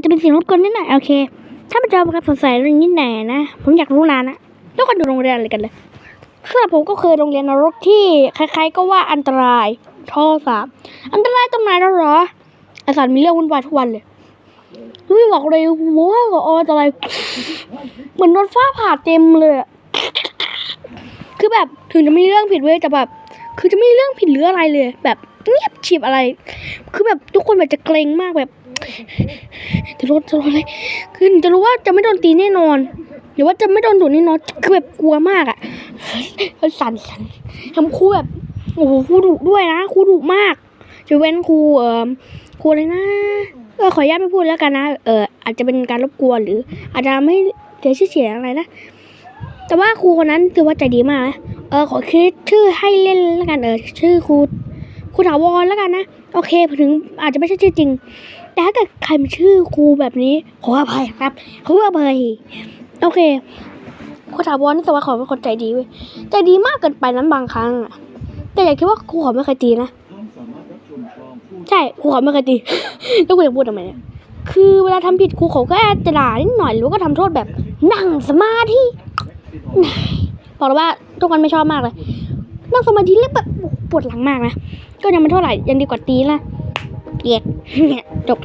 จจะเป็นเสียงรบกวนนิดหน่อยโอเค ถ้ามันจะมาสงสัยเรื่องนี้แน่นะ ผมอยากรู้นานนะทุกคนอยู่โรงเรียนอะไรกันเลยสำหรับผมก็เคยโรงเรียนนรกที่ใครๆก็ว่าอันตรายท่อสามอันตรายตรงไหนแล้วเหรออาจารย์มีเรื่องวุ่นวายทุกวันเลยไม่บอกเลยว่าก็อันตรายเหมือนโดนฟ้าผ่าเต็มเลย คือแบบถึงจะไม่มีเรื่องผิดเว้ยแต่แบบ คือจะไม่มีเรื่องผิดหรืออะไรเลย แบบเงียบฉีบอะไร คือแบบทุกคนแบบจะเกรงมากแบบ จะโดนจะโดนอะไรคือจะรู้ว่าจะไม่โดนตีแน่นอนหรือว่าจะไม่โดนดุแน่นอนคือแบบกลัวมากอะ่ะเฮ้ยสั่นสั่นทำครูแบบโอ้โหครูดุด้วยนะครูดุมากจะเว้นครูเอ่อครูอะไรนะเออขออนุญาตไม่พูดแล้วกันนะ เอออาจจะเป็นการรบกวนหรือ อาจจะไม่เสียชื่อเสียงอะไรนะ แต่ว่าครูคนนั้นถือว่าใจดีมากนะ เออขอคิดชื่อให้เล่นแล้วกันเออชื่อครูครูถาวรแล้วกันนะโอเคถึงอาจจะไม่ใช่ชื่อจริง แต่ถ้าเกิดใครมีชื่อครูแบบนี้ ขออภัยครับขออภัยโอเคครูถาวรนี่แต่ว่าขาเป็นคนใจดีเว้ยใจดีมากเกินไปนั้นบางครั้งอะแต่อย่าคิดว่าครูขาไม่เคยตีนะใช่ครูขาไม่เคยตีแล้วกูจะพูดทำไมเนี่ยคือเวลาทำผิดครูเขาก็อาจะด่านิดหน่อยหรือก็ทำโทษแบบนั่งสมาธิบอกเลยว่า ทุกคนไม่ชอบมากเลยนั่งสมาธิแล้วแบบปวดหลังมากนะ ก็ยังไม่เท่าไหร่ยังดีกว่าตีนะเกลียดจบ